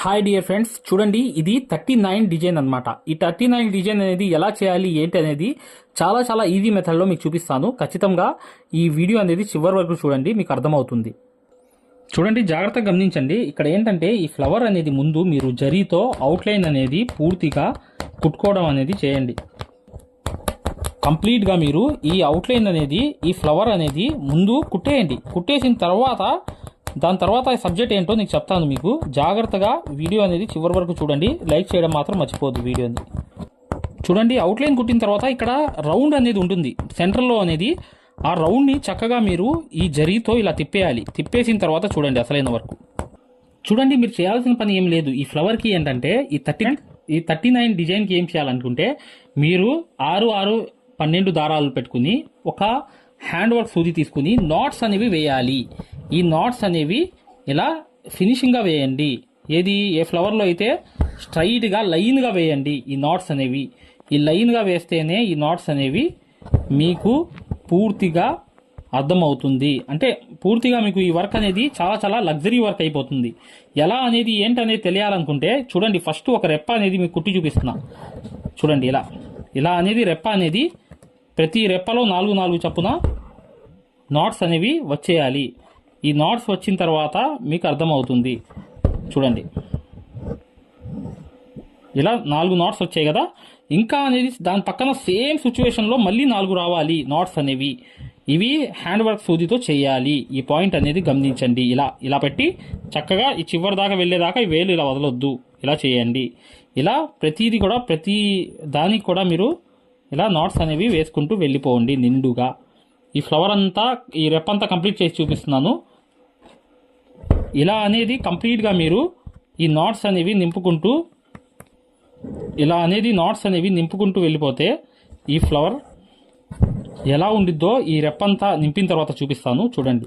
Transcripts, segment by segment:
Hi dear friends చూడండి ఇది thirty nine design అనమాట ఈ థర్టీ నైన్ డిజైన్ అనేది ఎలా చేయాలి ఏంటి అనేది చాలా చాలా ఈజీ మెథడ్లో మీకు చూపిస్తాను. ఖచ్చితంగా ఈ వీడియో అనేది చివరి వరకు చూడండి మీకు అర్థమవుతుంది. చూడండి జాగ్రత్తగా గమనించండి. ఇక్కడ ఏంటంటే ఈ ఫ్లవర్ అనేది ముందు మీరు జరీతో అవుట్లైన్ అనేది పూర్తిగా కుట్టుకోవడం అనేది చేయండి. కంప్లీట్గా మీరు ఈ అవుట్లైన్ అనేది ఈ ఫ్లవర్ అనేది ముందు కుట్టేయండి. కుట్టేసిన తర్వాత దాని తర్వాత సబ్జెక్ట్ ఏంటో నీకు చెప్తాను మీకు. జాగ్రత్తగా వీడియో అనేది చివరి వరకు చూడండి. లైక్ చేయడం మాత్రం మర్చిపోద్దు వీడియోని చూడండి అవుట్లైన్ కుట్టిన తర్వాత ఇక్కడ రౌండ్ అనేది ఉంటుంది. సెంటర్లో అనేది ఆ రౌండ్ని చక్కగా మీరు ఈ జరీతో ఇలా తిప్పేయాలి. తిప్పేసిన తర్వాత చూడండి అసలైన వరకు చూడండి మీరు చేయాల్సిన పని ఏం లేదు. ఈ ఫ్లవర్కి ఏంటంటే ఈ థర్టీ ఈ థర్టీ నైన్ డిజైన్కి ఏం చేయాలనుకుంటే మీరు ఆరు ఆరు పన్నెండు దారాలు పెట్టుకుని ఒక హ్యాండ్ వర్క్ సూది తీసుకుని నాట్స్ అనేవి వేయాలి. ఈ నాట్స్ అనేవి ఇలా ఫినిషింగ్గా వేయండి. ఏది? ఏ ఫ్లవర్లో అయితే స్ట్రైట్గా లైన్గా వేయండి ఈ నాట్స్ అనేవి. ఈ లైన్గా వేస్తేనే ఈ నాట్స్ అనేవి మీకు పూర్తిగా అర్థమవుతుంది. అంటే పూర్తిగా మీకు ఈ వర్క్ అనేది చాలా చాలా లగ్జరీ వర్క్ అయిపోతుంది. ఎలా అనేది ఏంటనేది తెలియాలనుకుంటే చూడండి ఫస్ట్ ఒక రెప్ప అనేది మీకు కుట్టి చూపిస్తున్నా. చూడండి ఇలా. ఇలా అనేది రెప్ప అనేది ప్రతి రెప్పలో నాలుగు నాలుగు చప్పున నాట్స్ అనేవి వచ్చేయాలి. ఈ నాట్స్ వచ్చిన తర్వాత మీకు అర్థమవుతుంది. చూడండి. ఇలా నాలుగు నాట్స్ వచ్చాయి కదా. ఇంకా అనేది దాని పక్కన సేమ్ సిచ్యువేషన్లో మళ్ళీ నాలుగు రావాలి. నాట్స్ అనేవి. ఇవి హ్యాండ్ వర్క్ సూదితో చేయాలి. ఈ పాయింట్ అనేది గమనించండి. ఇలా ఇలా పెట్టి చక్కగా ఈ చివరి దాకా వెళ్ళేదాకా ఈ వేలు ఇలా వదలొద్దు. ఇలా చేయండి. ఇలా ప్రతిదీ కూడా ప్రతి దానికి కూడా మీరు ఇలా నాట్స్ అనేవి వేసుకుంటూ వెళ్ళిపోండి నిండుగా. ఈ ఫ్లవర్ అంతా ఈ రెప్ అంతా కంప్లీట్ చేసి చూపిస్తున్నాను. ఇలా అనేది కంప్లీట్గా మీరు ఈ నాట్స్ అనేవి నింపుకుంటూ ఇలా అనేది నాట్స్ అనేవి నింపుకుంటూ వెళ్ళిపోతే ఈ ఫ్లవర్ ఎలా ఉండిద్దో ఈ రెప్పంతా నింపిన తర్వాత చూపిస్తాను. చూడండి.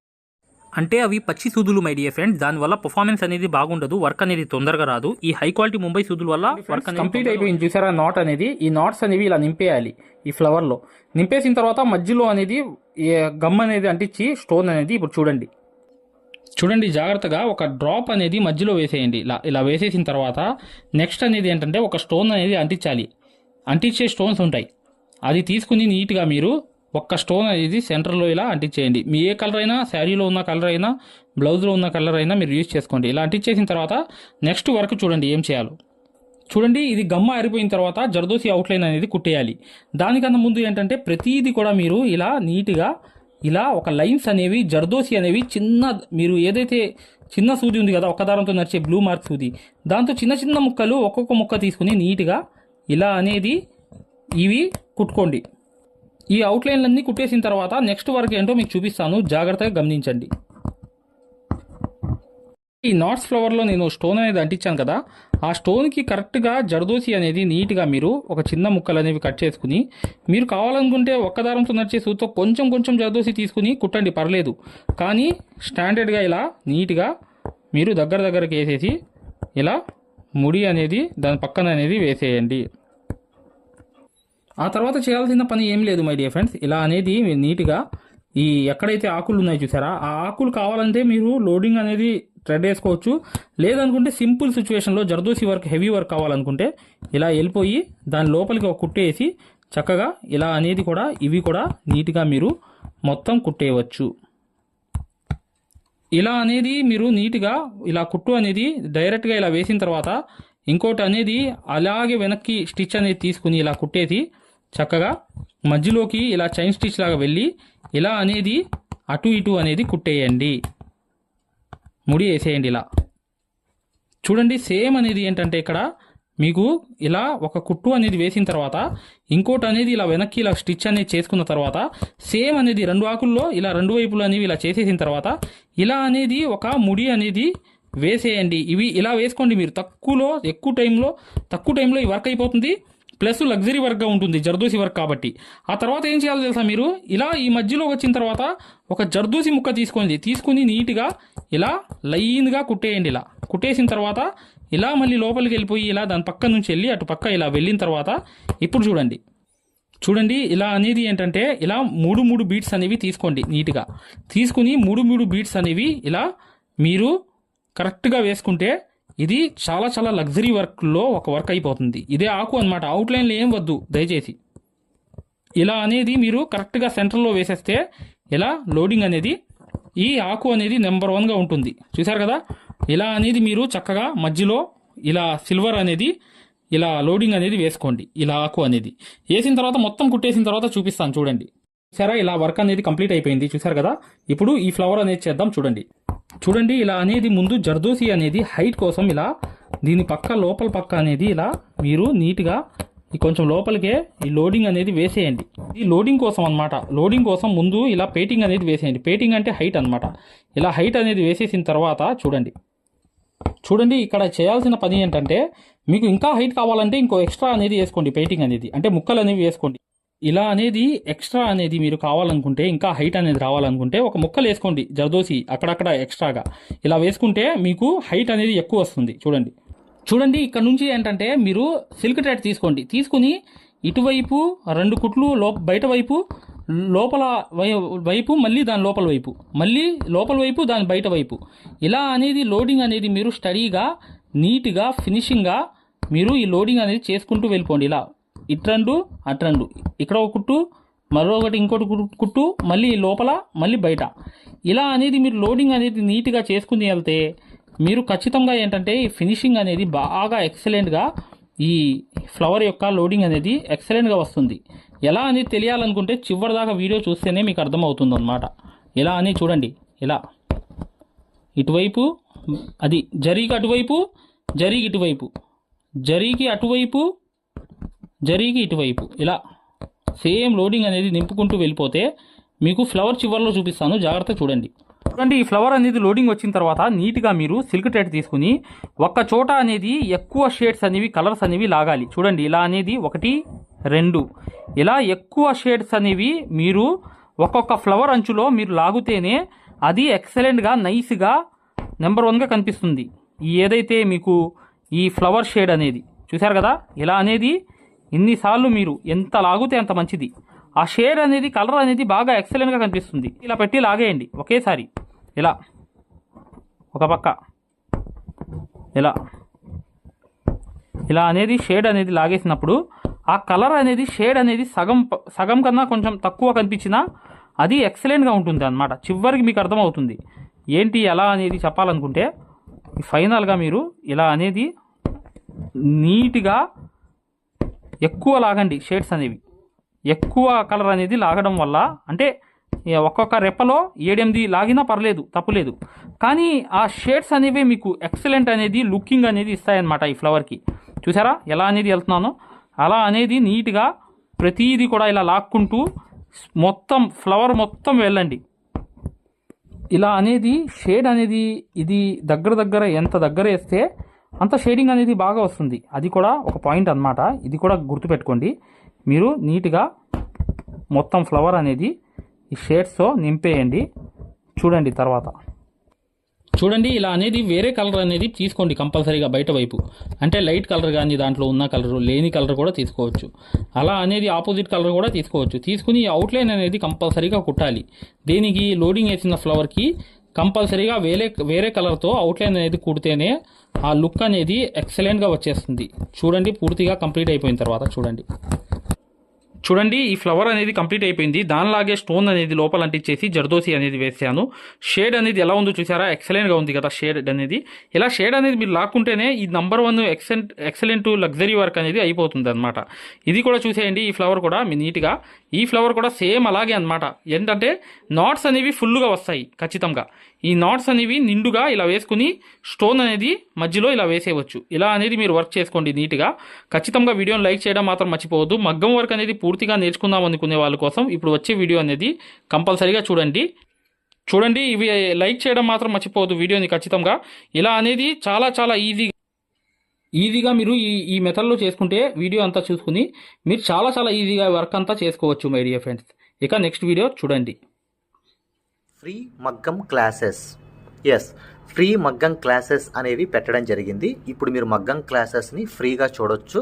అంటే అవి పచ్చి సూదులు మై డియర్ ఫ్రెండ్ దానివల్ల పర్ఫార్మెన్స్ అనేది బాగుండదు వర్క్ అనేది తొందరగా రాదు. ఈ హై క్వాలిటీ ముంబై సూదుల వల్ల వర్క్ కంప్లీట్ అయిపోయింది. చూసారా? నాట్ అనేది ఈ నాట్స్ అనేవి ఇలా నింపేయాలి ఈ ఫ్లవర్లో. నింపేసిన తర్వాత మధ్యలో అనేది గమ్ అనేది అంటించి స్టోన్ అనేది ఇప్పుడు చూడండి. చూడండి జాగ్రత్తగా ఒక డ్రాప్ అనేది మధ్యలో వేసేయండి. ఇలా ఇలా వేసేసిన తర్వాత నెక్స్ట్ అనేది ఏంటంటే ఒక స్టోన్ అనేది అంటించాలి. అంటించే స్టోన్స్ ఉంటాయి. అది తీసుకుని నీట్గా మీరు ఒక్క స్టోన్ అనేది సెంటర్లో ఇలా అంటించేయండి. మీ ఏ కలర్ అయినా శారీలో ఉన్న కలర్ అయినా బ్లౌజ్లో ఉన్న కలర్ అయినా మీరు యూజ్ చేసుకోండి. ఇలా అంటించేసిన తర్వాత నెక్స్ట్ వర్క్ చూడండి ఏం చేయాలో. చూడండి ఇది గమ్మ ఆరిపోయిన తర్వాత జర్దోసి అవుట్లైన్ అనేది కుట్టేయాలి. దానికన్నా ముందు ఏంటంటే ప్రతీది కూడా మీరు ఇలా నీట్గా ఇలా ఒక లైన్స్ అనేవి జర్దోసి అనేవి చిన్న మీరు ఏదైతే చిన్న సూది ఉంది కదా ఒక్క దారంతో నడిచే బ్లూ మార్క్ సూది దాంతో చిన్న చిన్న ముక్కలు ఒక్కొక్క ముక్క తీసుకుని నీట్గా ఇలా అనేది ఇవి కుట్టుకోండి. ఈ అవుట్లైన్లన్నీ కుట్టేసిన తర్వాత నెక్స్ట్ వర్క్ ఏంటో మీకు చూపిస్తాను. జాగ్రత్తగా గమనించండి. ఈ నాట్స్ ఫ్లవర్లో నేను స్టోన్ అనేది అంటించాను కదా. ఆ స్టోన్కి కరెక్ట్గా జర్దోసి అనేది నీట్గా మీరు ఒక చిన్న ముక్కలు అనేవి కట్ చేసుకుని మీరు కావాలనుకుంటే ఒక్క దారంతో నడిచే సూతో కొంచెం కొంచెం జర్దోసి తీసుకుని కుట్టండి పర్లేదు. కానీ స్టాండర్డ్గా ఇలా నీట్గా మీరు దగ్గర దగ్గరకి వేసేసి ఇలా ముడి అనేది దాని పక్కన అనేది వేసేయండి. ఆ తర్వాత చేయాల్సిన పని ఏం లేదు మై డియర్ ఫ్రెండ్స్ ఇలా అనేది నీట్గా ఈ ఎక్కడైతే ఆకులు ఉన్నాయో చూసారా ఆ ఆకులు కావాలంటే మీరు లోడింగ్ అనేది థ్రెడ్ వేసుకోవచ్చు. లేదనుకుంటే సింపుల్ సిచ్యువేషన్లో జర్దోసి వర్క్ హెవీ వర్క్ కావాలనుకుంటే ఇలా వెళ్ళిపోయి దాని లోపలికి ఒక కుట్టేసి చక్కగా ఇలా అనేది కూడా ఇవి కూడా నీట్గా మీరు మొత్తం కుట్టేయవచ్చు. ఇలా అనేది మీరు నీట్గా ఇలా కుట్టు అనేది డైరెక్ట్గా ఇలా వేసిన తర్వాత ఇంకోటి అనేది అలాగే వెనక్కి స్టిచ్ అనేది తీసుకుని ఇలా కుట్టేసి చక్కగా మధ్యలోకి ఇలా చైన్ స్టిచ్ లాగా వెళ్ళి ఇలా అనేది అటు ఇటు అనేది కుట్టేయండి. ముడి వేసేయండి ఇలా. చూడండి సేమ్ అనేది ఏంటంటే ఇక్కడ మీకు ఇలా ఒక కుట్టు అనేది వేసిన తర్వాత ఇంకోటి అనేది ఇలా వెనక్కి ఇలా స్టిచ్ అనేది చేసుకున్న తర్వాత సేమ్ అనేది రెండు ఆకుల్లో ఇలా రెండు వైపులు అనేవి ఇలా చేసేసిన తర్వాత ఇలా అనేది ఒక ముడి అనేది వేసేయండి. ఇవి ఇలా వేసుకోండి మీరు. తక్కువలో ఎక్కువ టైంలో తక్కువ టైంలో ఈ వర్క్ అయిపోతుంది. ప్లస్ లగ్జరీ వర్క్గా ఉంటుంది జర్దోసి వర్క్ కాబట్టి. ఆ తర్వాత ఏం చేయాలో తెలుసా మీరు? ఇలా ఈ మధ్యలో వచ్చిన తర్వాత ఒక జర్దోసి ముక్క తీసుకోండి. తీసుకుని నీట్గా ఇలా లైన్గా కుట్టేయండి ఇలా. కుట్టేసిన తర్వాత ఇలా మళ్ళీ లోపలికి వెళ్ళిపోయి ఇలా దాని పక్క నుంచి వెళ్ళి అటు పక్క ఇలా వెళ్ళిన తర్వాత ఇప్పుడు చూడండి. చూడండి ఇలా అనేది ఏంటంటే ఇలా మూడు మూడు బీట్స్ అనేవి తీసుకోండి నీట్గా. తీసుకుని మూడు మూడు బీట్స్ అనేవి ఇలా మీరు కరెక్ట్గా వేసుకుంటే ఇది చాలా చాలా లగ్జరీ వర్క్లో ఒక వర్క్ అయిపోతుంది. ఇదే ఆకు అనమాట అవుట్లైన్లో ఏం వద్దు దయచేసి. ఇలా అనేది మీరు కరెక్ట్గా సెంటర్లో వేసేస్తే ఇలా లోడింగ్ అనేది ఈ ఆకు అనేది నెంబర్ వన్గా ఉంటుంది. చూసారు కదా? ఇలా అనేది మీరు చక్కగా మధ్యలో ఇలా సిల్వర్ అనేది ఇలా లోడింగ్ అనేది వేసుకోండి. ఇలా ఆకు అనేది. వేసిన తర్వాత మొత్తం కుట్టేసిన తర్వాత చూపిస్తాను చూడండి. చూసారా? ఇలా వర్క్ అనేది కంప్లీట్ అయిపోయింది. చూసారు కదా? ఇప్పుడు ఈ ఫ్లవర్ అనేది చేద్దాం. చూడండి. చూడండి ఇలా అనేది ముందు జర్దోసి అనేది హైట్ కోసం ఇలా దీని పక్క లోపల పక్క అనేది ఇలా మీరు నీట్గా ఈ కొంచెం లోపలికే ఈ లోడింగ్ అనేది వేసేయండి. ఈ లోడింగ్ కోసం అన్నమాట. లోడింగ్ కోసం ముందు ఇలా పేటింగ్ అనేది వేసేయండి. పేటింగ్ అంటే హైట్ అన్నమాట. ఇలా హైట్ అనేది వేసేసిన తర్వాత చూడండి. చూడండి ఇక్కడ చేయాల్సిన పని ఏంటంటే మీకు ఇంకా హైట్ కావాలంటే ఇంకో ఎక్స్ట్రా అనేది వేసుకోండి పెయింటింగ్ అనేది. అంటే ముక్కలు అనేవి వేసుకోండి. ఇలా అనేది ఎక్స్ట్రా అనేది మీరు కావాలనుకుంటే ఇంకా హైట్ అనేది రావాలనుకుంటే ఒక ముక్కలు వేసుకోండి జర్దోసి అక్కడక్కడ ఎక్స్ట్రాగా ఇలా వేసుకుంటే మీకు హైట్ అనేది ఎక్కువ వస్తుంది. చూడండి. చూడండి ఇక్కడ నుంచి ఏంటంటే మీరు సిల్క్ థ్రెడ్ తీసుకోండి. తీసుకుని ఇటువైపు రెండు కుట్లు లో బయట వైపు లోపల వైపు మళ్ళీ దాని లోపల వైపు. మళ్ళీ లోపల వైపు దాని బయట వైపు. ఇలా అనేది లోడింగ్ అనేది మీరు స్టడీగా నీట్గా ఫినిషింగ్గా మీరు ఈ లోడింగ్ అనేది చేసుకుంటూ వెళ్ళిపోండి. ఇలా ఇట్రండు అట్రండు. ఇక్కడ ఒక కుట్టు మరొకటి ఇంకోటి కుట్టు మళ్ళీ లోపల మళ్ళీ బయట. ఇలా అనేది మీరు లోడింగ్ అనేది నీట్గా చేసుకుని వెళ్తే మీరు ఖచ్చితంగా ఏంటంటే ఈ ఫినిషింగ్ అనేది బాగా ఎక్సలెంట్గా ఈ ఫ్లవర్ యొక్క లోడింగ్ అనేది ఎక్సలెంట్గా వస్తుంది. ఎలా అనేది తెలియాలనుకుంటే చివరిదాకా వీడియో చూస్తేనే మీకు అర్థమవుతుంది అనమాట ఇలా అని చూడండి. ఇలా. ఇటువైపు అది జరీకి అటువైపు జరీకి ఇటువైపు. జరీకి అటువైపు జరిగి ఇటువైపు. ఇలా సేమ్ లోడింగ్ అనేది నింపుకుంటూ వెళ్ళిపోతే మీకు ఫ్లవర్ చివర్లో చూపిస్తాను. జాగ్రత్త చూడండి. చూడండి ఈ ఫ్లవర్ అనేది లోడింగ్ వచ్చిన తర్వాత నీట్గా మీరు సిల్క్ టైట్ తీసుకుని ఒక్క చోట అనేది ఎక్కువ షేడ్స్ అనేవి కలర్స్ అనేవి లాగాలి. చూడండి ఇలా అనేది ఒకటి రెండు. ఇలా ఎక్కువ షేడ్స్ అనేవి మీరు ఒక్కొక్క ఫ్లవర్ అంచులో మీరు లాగితేనే అది ఎక్సలెంట్గా నైస్గా నెంబర్ వన్గా కనిపిస్తుంది. ఈ ఏదైతే మీకు ఈ ఫ్లవర్ షేడ్ అనేది చూశారు కదా? ఇలా అనేది ఇన్నిసార్లు మీరు ఎంత లాగితే అంత మంచిది. ఆ షేడ్ అనేది కలర్ అనేది బాగా ఎక్సలెంట్గా కనిపిస్తుంది. ఇలా పెట్టి లాగేయండి ఒకేసారి. ఇలా. ఒక పక్క. ఇలా. ఇలా అనేది షేడ్ అనేది లాగేసినప్పుడు ఆ కలర్ అనేది షేడ్ అనేది సగం ప- సగం కన్నా కొంచెం తక్కువ కనిపించినా అది ఎక్సలెంట్గా ఉంటుంది అనమాట చివరికి మీకు అర్థమవుతుంది. ఏంటి ఎలా అనేది చెప్పాలనుకుంటే ఫైనల్గా మీరు ఇలా అనేది నీట్గా ఎక్కువ లాగండి షేడ్స్ అనేవి. ఎక్కువ కలర్ అనేది లాగడం వల్ల అంటే ఒక్కొక్క రెప్పలో ఏడెనిమిది లాగినా పర్లేదు తప్పులేదు కానీ ఆ షేడ్స్ అనేవి మీకు ఎక్సలెంట్ అనేది లుకింగ్ అనేది ఇస్తాయన్నమాట ఈ ఫ్లవర్కి చూసారా? ఎలా అనేది వెళ్తున్నానో? అలా అనేది నీట్గా ప్రతీది కూడా ఇలా లాక్కుంటూ మొత్తం ఫ్లవర్ మొత్తం వెళ్ళండి. ఇలా అనేది షేడ్ అనేది ఇది దగ్గర దగ్గర ఎంత దగ్గర వేస్తే అంత షేడింగ్ అనేది బాగా వస్తుంది. అది కూడా ఒక పాయింట్ అన్నమాట. ఇది కూడా గుర్తుపెట్టుకోండి. మీరు నీట్గా మొత్తం ఫ్లవర్ అనేది ఈ షేడ్స్తో నింపేయండి. చూడండి తర్వాత. చూడండి ఇలా అనేది వేరే కలర్ అనేది తీసుకోండి కంపల్సరీగా బయట వైపు. అంటే లైట్ కలర్ కానీ దాంట్లో ఉన్న కలర్ లేని కలర్ కూడా తీసుకోవచ్చు. అలా అనేది ఆపోజిట్ కలర్ కూడా తీసుకోవచ్చు. తీసుకుని అవుట్లైన్ అనేది కంపల్సరీగా కుట్టాలి. దీనికి లోడింగ్ వేసిన ఫ్లవర్కి కంపల్సరీగా వేరే వేరే కలర్తో అవుట్లైన్ అనేది కుడితేనే ఆ లుక్ అనేది ఎక్సలెంట్గా వచ్చేస్తుంది. చూడండి పూర్తిగా కంప్లీట్ అయిపోయిన తర్వాత చూడండి. చూడండి ఈ ఫ్లవర్ అనేది కంప్లీట్ అయిపోయింది. దానిలాగే స్టోన్ అనేది లోపల అంటించేసి జర్దోసి అనేది వేసాను షేడ్ అనేది ఎలా ఉందో చూసారా? ఎక్సలెంట్గా ఉంది కదా షేడ్ అనేది. ఇలా షేడ్ అనేది మీరు లాక్కుంటేనే ఈ number one excellent excellent luxury work అనేది అయిపోతుంది అనమాట ఇది కూడా చూసేయండి ఈ ఫ్లవర్ కూడా మీ నీట్గా ఈ ఫ్లవర్ కూడా సేమ్ అలాగే అన్నమాట. ఏంటంటే నాట్స్ అనేవి ఫుల్గా వస్తాయి ఖచ్చితంగా. ఈ నాట్స్ అనేవి నిండుగా ఇలా వేసుకుని స్టోన్ అనేది మధ్యలో ఇలా వేసేయవచ్చు. ఇలా అనేది మీరు వర్క్ చేసుకోండి నీట్గా ఖచ్చితంగా వీడియోని లైక్ చేయడం మాత్రం మర్చిపోవద్దు. మగ్గం వర్క్ అనేది పూర్తిగా నేర్చుకుందాం అనుకునే వాళ్ళ కోసం ఇప్పుడు వచ్చే వీడియో అనేది కంపల్సరీగా చూడండి. చూడండి ఇవి లైక్ చేయడం మాత్రం మర్చిపోవద్దు వీడియోని ఖచ్చితంగా. ఇలా అనేది చాలా చాలా ఈజీగా ఈజీగా మీరు ఈ ఈ మెథడ్లో చేసుకుంటే వీడియో అంతా చూసుకుని మీరు చాలా చాలా ఈజీగా వర్క్ అంతా చేసుకోవచ్చు మై డియర్ ఫ్రెండ్స్. ఇక నెక్స్ట్ వీడియో చూడండి. ఫ్రీ మగ్గం క్లాసెస్. ఎస్ ఫ్రీ మగ్గం క్లాసెస్ అనేవి పెట్టడం జరిగింది. ఇప్పుడు మీరు మగ్గం క్లాసెస్ని ఫ్రీగా చూడొచ్చు.